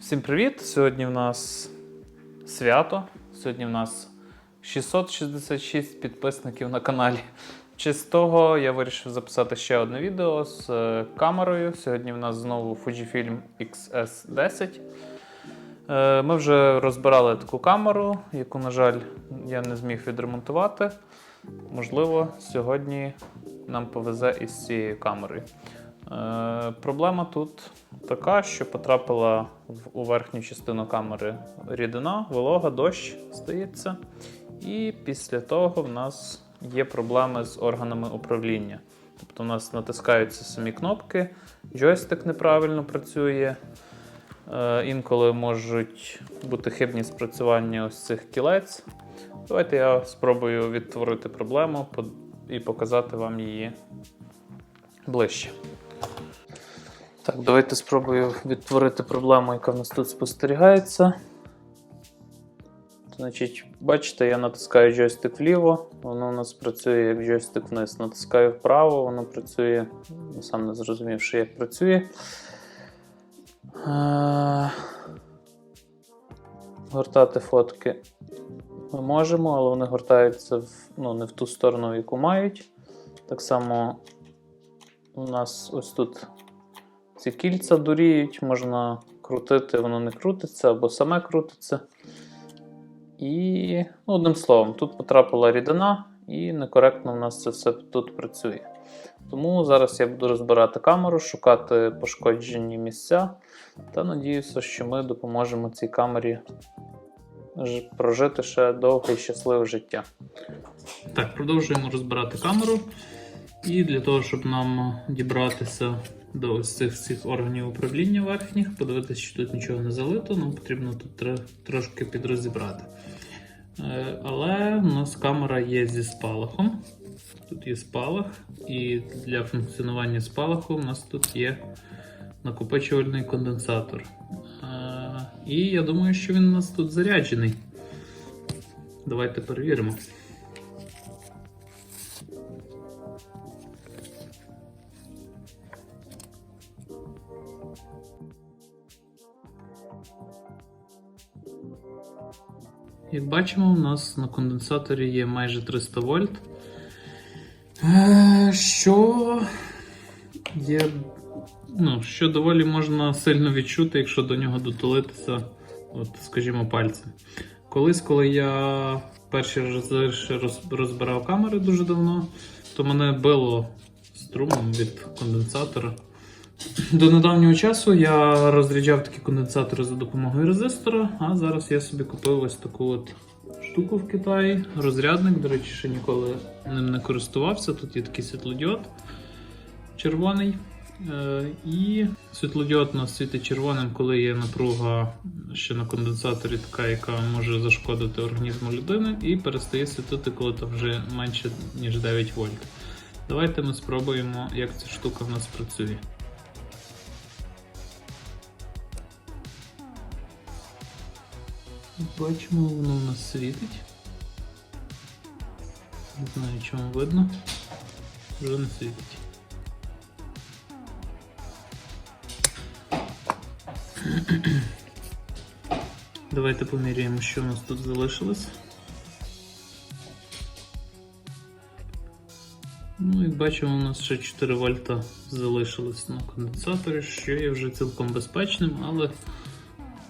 Всім привіт! Сьогодні в нас свято. Сьогодні в нас 666 підписників на каналі. В того я вирішив записати ще одне відео з е, камерою. Сьогодні в нас знову Fujifilm XS10. Е, Ми вже розбирали таку камеру, яку, на жаль, я не зміг відремонтувати. Можливо, сьогодні нам повезе із цією камерою. Е, проблема тут така, що потрапила у верхню частину камери рідина, волога, дощ стається. І після того в нас є проблеми з органами управління. Тобто у нас натискаються самі кнопки, джойстик неправильно працює. Е, інколи можуть бути хибні спрацювання ось цих кілець. Давайте я спробую відтворити проблему і показати вам її ближче. Так, давайте спробую відтворити проблему, яка в нас тут спостерігається. Значить, бачите, я натискаю джойстик вліво, воно у нас працює як джойстик вниз. Натискаю вправо, воно працює. Сам не зрозумів, що як працює. Е, Гортати фотки ми можемо, але вони гортаються в, ну, не в ту сторону, яку мають. Так само у нас ось тут ці кільця дуріють, можна крутити, воно не крутиться або саме крутиться. І, ну, одним словом, тут потрапила рідина, і некоректно у нас це все тут працює. Тому зараз я буду розбирати камеру, шукати пошкоджені місця та надіюся, що ми допоможемо цій камері прожити ще довге і щасливе життя. Так, продовжуємо розбирати камеру. І для того, щоб нам дібратися до ось цих всіх органів управління верхніх, подивитися, що тут нічого не залито, нам потрібно тут трошки підрозібрати. Е, Але у нас камера є зі спалахом. Тут є спалах, і для функціонування спалаху у нас тут є накопичувальний конденсатор. Е, І я думаю, що він у нас тут заряджений. Давайте перевіримо. Як бачимо, у нас на конденсаторі є майже 300 вольт. Е, Що є, ну, що доволі можна сильно відчути, якщо до нього дотулитися, от, скажімо, пальцем. Колись, коли я перші рази ще розбирав камери дуже давно, то мене било струмом від конденсатора. До недавнього часу я розряджав такі конденсатори за допомогою резистора, а зараз я собі купив ось таку от штуку в Китаї. Розрядник, до речі, ще ніколи ним не користувався. Тут є такий світлодіод червоний. Е, І світлодіод у нас світить червоним, коли є напруга ще на конденсаторі, така, яка може зашкодити організму людини, і перестає світити, коли там вже менше ніж 9 вольт. Давайте ми спробуємо, як ця штука в нас працює. Бачимо, воно у нас світить. Не знаю, чому видно. Вже не світить. Давайте поміряємо, що у нас тут залишилось. Ну, як бачимо, у нас ще 4 вольта залишилось на конденсаторі, що є вже цілком безпечним, але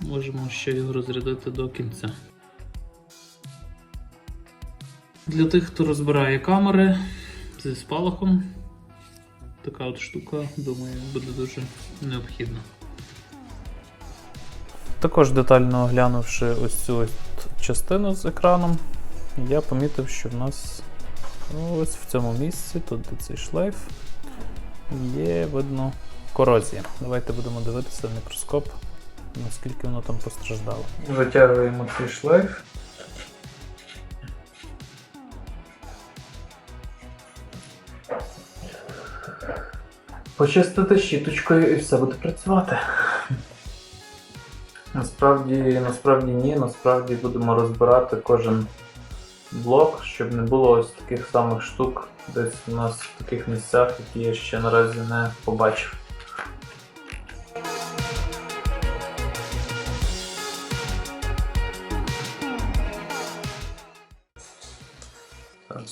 можемо ще його розрядити до кінця. Для тих, хто розбирає камери зі спалахом, така от штука, думаю, буде дуже необхідна. Також детально оглянувши ось цю частину з екраном, я помітив, що в нас ну, ось в цьому місці, тут де цей шлейф, є видно корозія. Давайте будемо дивитися в мікроскоп, наскільки воно там постраждало. Витягуємо цей шлейф. Почистити щіточкою і все буде працювати. Насправді, насправді ні, насправді будемо розбирати кожен блок, щоб не було ось таких самих штук десь у нас в таких місцях, які я ще наразі не побачив.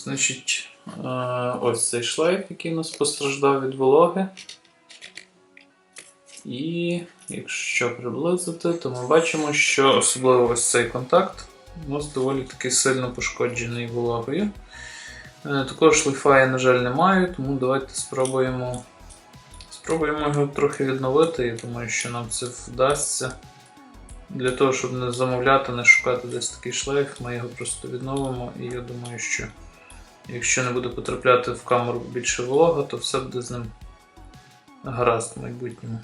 Значить, е, ось цей шлейф, який у нас постраждав від вологи. І якщо приблизити, то ми бачимо, що особливо ось цей контакт у нас доволі таки сильно пошкоджений вологою. Е, Такого шлейфа я, на жаль, не маю, тому давайте спробуємо, спробуємо його трохи відновити. Я думаю, що нам це вдасться. Для того, щоб не замовляти, не шукати десь такий шлейф, ми його просто відновимо. І я думаю, що якщо не буде потрапляти в камеру більше волога, то все буде з ним гаразд в майбутньому.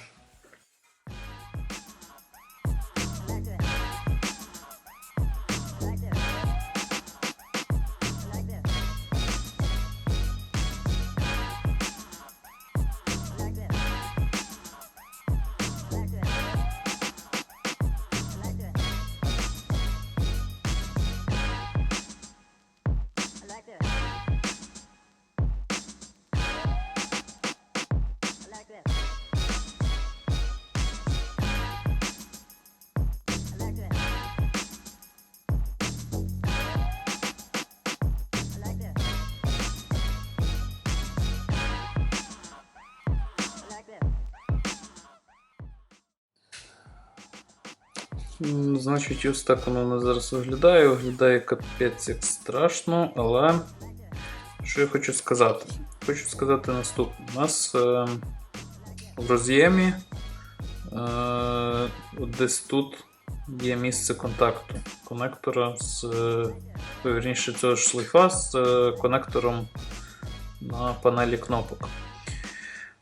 Значить, ось так воно у зараз виглядає. Виглядає капець як страшно, але що я хочу сказати? Хочу сказати наступне. У нас е, в роз'ємі е, десь тут є місце контакту конектора з е, вірніше цього ж шлейфа з е, конектором на панелі кнопок.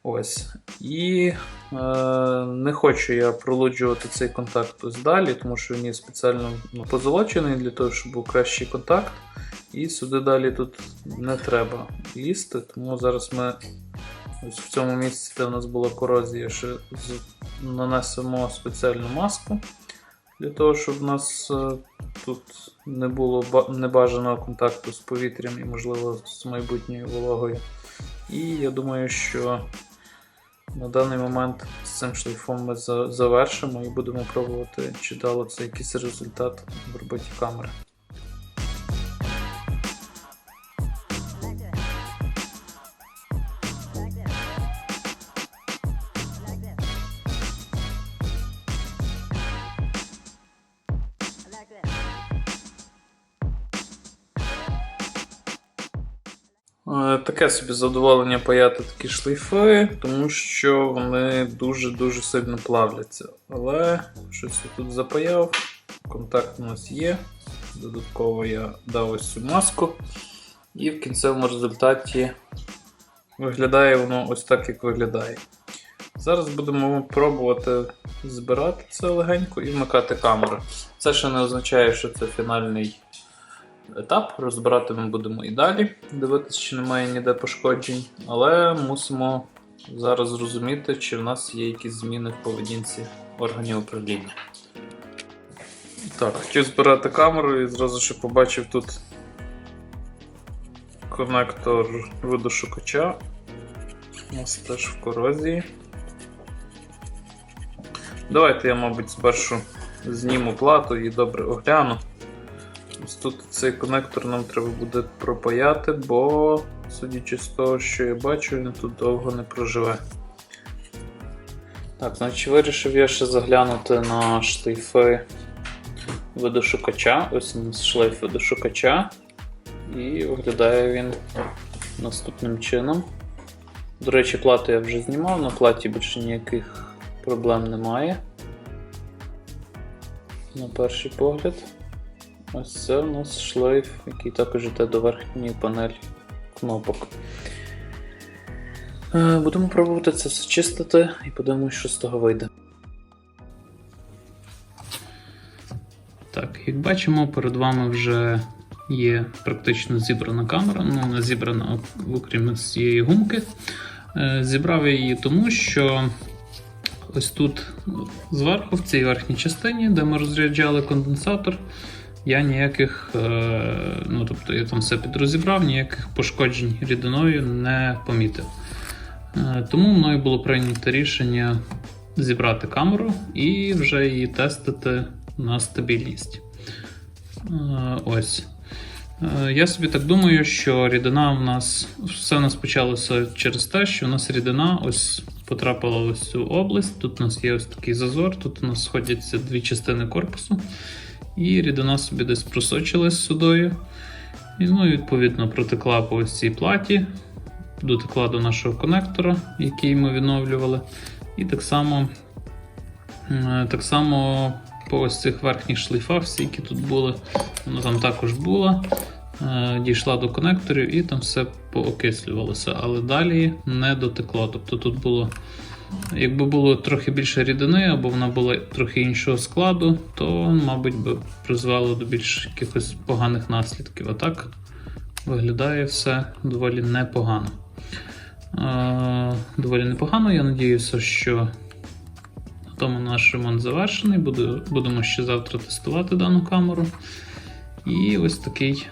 Ось. І е, не хочу я пролуджувати цей контакт ось далі, тому що він є спеціально ну, позолочений для того, щоб був кращий контакт. І сюди далі тут не треба лізти, тому зараз ми ось в цьому місці, де в нас була корозія, ще нанесемо спеціальну маску для того, щоб в нас е, тут не було ба- небажаного контакту з повітрям і, можливо, з майбутньою вологою. І я думаю, що на даний момент з цим шлейфом ми завершимо і будемо пробувати, чи дало це якийсь результат в роботі камери. Е, Таке собі задоволення паяти такі шлейфи, тому що вони дуже-дуже сильно плавляться. Але щось я тут запаяв, контакт у нас є. Додатково я дав ось цю маску. І в кінцевому результаті виглядає воно ось так, як виглядає. Зараз будемо пробувати збирати це легенько і вмикати камеру. Це ще не означає, що це фінальний етап. Розбирати ми будемо і далі, дивитися, чи немає ніде пошкоджень, але мусимо зараз зрозуміти, чи в нас є якісь зміни в поведінці органів управління. Так, хотів збирати камеру і зразу ж побачив тут конектор видошукача. У нас теж в корозії. Давайте я, мабуть, спершу зніму плату і добре огляну. Ось тут цей конектор нам треба буде пропаяти, бо, судячи з того, що я бачу, він тут довго не проживе. Так, значить вирішив я ще заглянути на шлейфи видошукача. Ось у нас шлейф видошукача. І виглядає він наступним чином. До речі, плату я вже знімав, на платі більше ніяких проблем немає. На перший погляд. Ось це у нас шлейф, який також йде до верхньої панелі кнопок. Е, Будемо пробувати це все чистити і подивимось, що з того вийде. Так, як бачимо, перед вами вже є практично зібрана камера. Ну, вона зібрана окрім цієї гумки. Е, Зібрав я її тому, що ось тут зверху, в цій верхній частині, де ми розряджали конденсатор, я ніяких, е, ну тобто я там все підрозібрав, ніяких пошкоджень рідиною не помітив. Е, Тому мною було прийнято рішення зібрати камеру і вже її тестити на стабільність. Е, Ось. Я собі так думаю, що рідина в нас все в нас почалося через те, що у нас рідина ось потрапила в цю область. Тут у нас є ось такий зазор, тут у нас сходяться дві частини корпусу, і рідина собі десь просочилась сюдою. І ну, відповідно протекла по ось цій платі, дотекла до нашого конектора, який ми відновлювали. І так само, е, так само по ось цих верхніх шлейфах, всі, які тут були, вона там також була. е, Дійшла до конекторів і там все поокислювалося, але далі не дотекло. Тобто тут було, якби було трохи більше рідини, або вона була трохи іншого складу, то, мабуть, би призвело до більш якихось поганих наслідків. А так виглядає все доволі непогано. Е, Доволі непогано. Я надіюся, що тому наш ремонт завершений. Будемо ще завтра тестувати дану камеру. І ось такий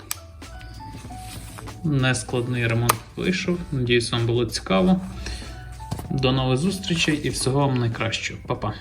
нескладний ремонт вийшов. Надіюсь, вам було цікаво. До нових зустрічей і всього вам найкращого. Па-па.